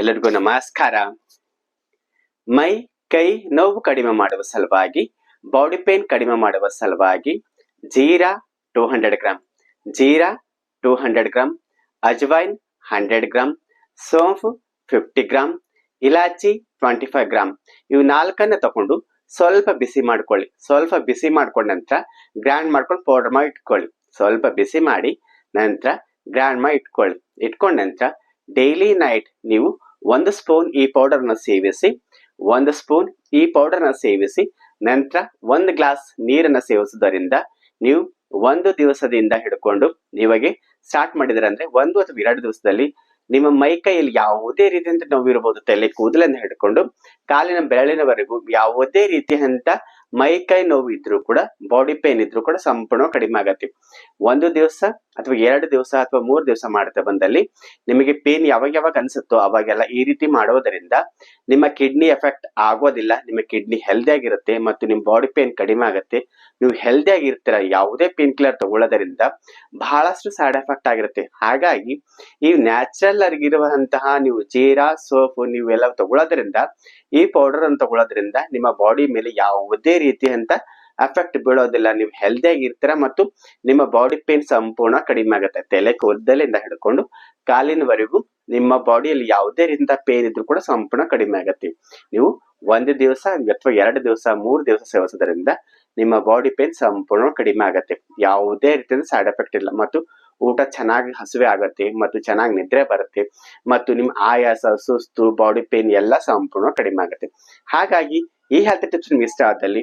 ಎಲ್ಲರಿಗೂ ನಮಸ್ಕಾರ. ಮೈ, ಕೈ ನೋವು ಕಡಿಮೆ ಮಾಡುವ ಸಲುವಾಗಿ, ಬಾಡಿ ಪೇನ್ ಕಡಿಮೆ ಮಾಡುವ ಸಲುವಾಗಿ ಜೀರಾ ಟೂ ಹಂಡ್ರೆಡ್ ಗ್ರಾಮ್ ಜೀರಾ ಟೂ ಹಂಡ್ರೆಡ್ ಗ್ರಾಮ್ ಅಜ್ವೈನ್ ಹಂಡ್ರೆಡ್ ಗ್ರಾಮ್ ಸೋಂಫು ಫಿಫ್ಟಿ ಗ್ರಾಮ್ ಇಲಾಚಿ ಟ್ವೆಂಟಿ ಫೈವ್ ಗ್ರಾಮ್ ಇವು ನಾಲ್ಕನ್ನ ತಗೊಂಡು ಸ್ವಲ್ಪ ಬಿಸಿ ಮಾಡ್ಕೊಳ್ಳಿ. ಸ್ವಲ್ಪ ಬಿಸಿ ಮಾಡ್ಕೊಂಡ ನಂತರ ಗ್ರ್ಯಾಂಡ್ ಮಾಡ್ಕೊಂಡು ಪೌಡರ್ ಮಾಡಿ ಇಟ್ಕೊಳ್ಳಿ. ಸ್ವಲ್ಪ ಬಿಸಿ ಮಾಡಿ ನಂತರ ಗ್ರ್ಯಾಂಡ್ ಮಾಡಿ ಇಟ್ಕೊಳ್ಳಿ. ಇಟ್ಕೊಂಡ ನಂತರ ಡೈಲಿ ನೈಟ್ ನೀವು ಒಂದು ಸ್ಪೂನ್ ಈ ಪೌಡರ್ನ ಸೇವಿಸಿ, ಒಂದು ಸ್ಪೂನ್ ಈ ಪೌಡರ್ನ ಸೇವಿಸಿ, ನಂತರ ಒಂದು ಗ್ಲಾಸ್ ನೀರನ್ನ ಸೇವಿಸುವುದರಿಂದ ನೀವು ಒಂದು ದಿವಸದಿಂದ ಹಿಡ್ಕೊಂಡು ನಿಮಗೆ ಸ್ಟಾರ್ಟ್ ಮಾಡಿದ್ರೆ ಅಂದ್ರೆ ಒಂದು ಅಥವಾ ಎರಡು ದಿವಸದಲ್ಲಿ ನಿಮ್ಮ ಮೈ ಕೈಯಲ್ಲಿ ಯಾವುದೇ ರೀತಿಯಂತ ನೋವಿರಬಹುದು, ತಲೆ ಕೂದಲನ್ನು ಹಿಡ್ಕೊಂಡು ಕಾಲಿನ ಬೆರಳಿನವರೆಗೂ ಯಾವುದೇ ರೀತಿಯಂತ ಮೈ ಕೈ ನೋವು ಇದ್ರೂ ಕೂಡ, ಬಾಡಿ ಪೇನ್ ಇದ್ರೂ ಕೂಡ ಸಂಪೂರ್ಣ ಕಡಿಮೆ ಆಗತ್ತೆ. ಒಂದು ದಿವಸ ಅಥವಾ ಎರಡು ದಿವಸ ಅಥವಾ ಮೂರು ದಿವಸ ಮಾಡ್ತಾ ಬಂದಲ್ಲಿ ನಿಮಗೆ ಪೇನ್ ಯಾವಾಗ ಯಾವಾಗ ಅನ್ಸುತ್ತೋ ಅವಾಗೆಲ್ಲ ಈ ರೀತಿ ಮಾಡೋದರಿಂದ ನಿಮ್ಮ ಕಿಡ್ನಿ ಎಫೆಕ್ಟ್ ಆಗೋದಿಲ್ಲ, ನಿಮ್ಮ ಕಿಡ್ನಿ ಹೆಲ್ದಿ ಆಗಿರುತ್ತೆ ಮತ್ತು ನಿಮ್ಮ ಬಾಡಿ ಪೇನ್ ಕಡಿಮೆ ಆಗುತ್ತೆ. ನೀವು ಹೆಲ್ದಿ ಆಗಿರ್ತೀರ, ಯಾವುದೇ ಪೇನ್ ಕಿಲ್ಲರ್ ತಗೊಳ್ಳೋದರಿಂದ ಬಹಳಷ್ಟು ಸೈಡ್ ಎಫೆಕ್ಟ್ ಆಗಿರುತ್ತೆ. ಹಾಗಾಗಿ ಈ ನ್ಯಾಚುರಲ್ ಆಗಿರುವಂತಹ ನೀವು ಜೀರಾ ಸೋಪು ನೀವೆಲ್ಲ ತಗೊಳ್ಳೋದ್ರಿಂದ, ಈ ಪೌಡರ್ ಅನ್ನು ತಗೊಳ್ಳೋದ್ರಿಂದ ನಿಮ್ಮ ಬಾಡಿ ಮೇಲೆ ಯಾವುದೇ ರೀತಿಯಂತ ಎಫೆಕ್ಟ್ ಬೀಳೋದಿಲ್ಲ. ನೀವು ಹೆಲ್ದಿ ಆಗಿರ್ತೀರ ಮತ್ತು ನಿಮ್ಮ ಬಾಡಿ ಪೇನ್ ಸಂಪೂರ್ಣ ಕಡಿಮೆ ಆಗುತ್ತೆ. ತಲೆ ಕೂದಲಿಂದ ಹಿಡ್ಕೊಂಡು ಕಾಲಿನವರೆಗೂ ನಿಮ್ಮ ಬಾಡಿಯಲ್ಲಿ ಯಾವುದೇ ರೀತಿಯ ಪೇನ್ ಇದ್ರೂ ಕೂಡ ಸಂಪೂರ್ಣ ಕಡಿಮೆ ಆಗತ್ತೆ. ನೀವು ಒಂದು ದಿವಸ ಅಥವಾ ಎರಡು ದಿವಸ, ಮೂರು ದಿವಸ ಸೇವಿಸೋದ್ರಿಂದ ನಿಮ್ಮ ಬಾಡಿ ಪೇನ್ ಸಂಪೂರ್ಣ ಕಡಿಮೆ ಆಗತ್ತೆ. ಯಾವುದೇ ರೀತಿಯಿಂದ ಸೈಡ್ ಎಫೆಕ್ಟ್ ಇಲ್ಲ. ಮತ್ತು ಊಟ ಚೆನ್ನಾಗಿ ಹಸುವೆ ಆಗುತ್ತೆ ಮತ್ತು ಚೆನ್ನಾಗಿ ನಿದ್ರೆ ಬರುತ್ತೆ ಮತ್ತು ನಿಮ್ಮ ಆಯಾಸ, ಸುಸ್ತು ಬಾಡಿ ಪೇನ್ ಎಲ್ಲ ಸಂಪೂರ್ಣ ಕಡಿಮೆ ಆಗುತ್ತೆ. ಹಾಗಾಗಿ ಈ ಹೆಲ್ತ್ ಟಿಪ್ಸ್ ನಿಮ್ಗೆ ಇಷ್ಟ ಆದಲ್ಲಿ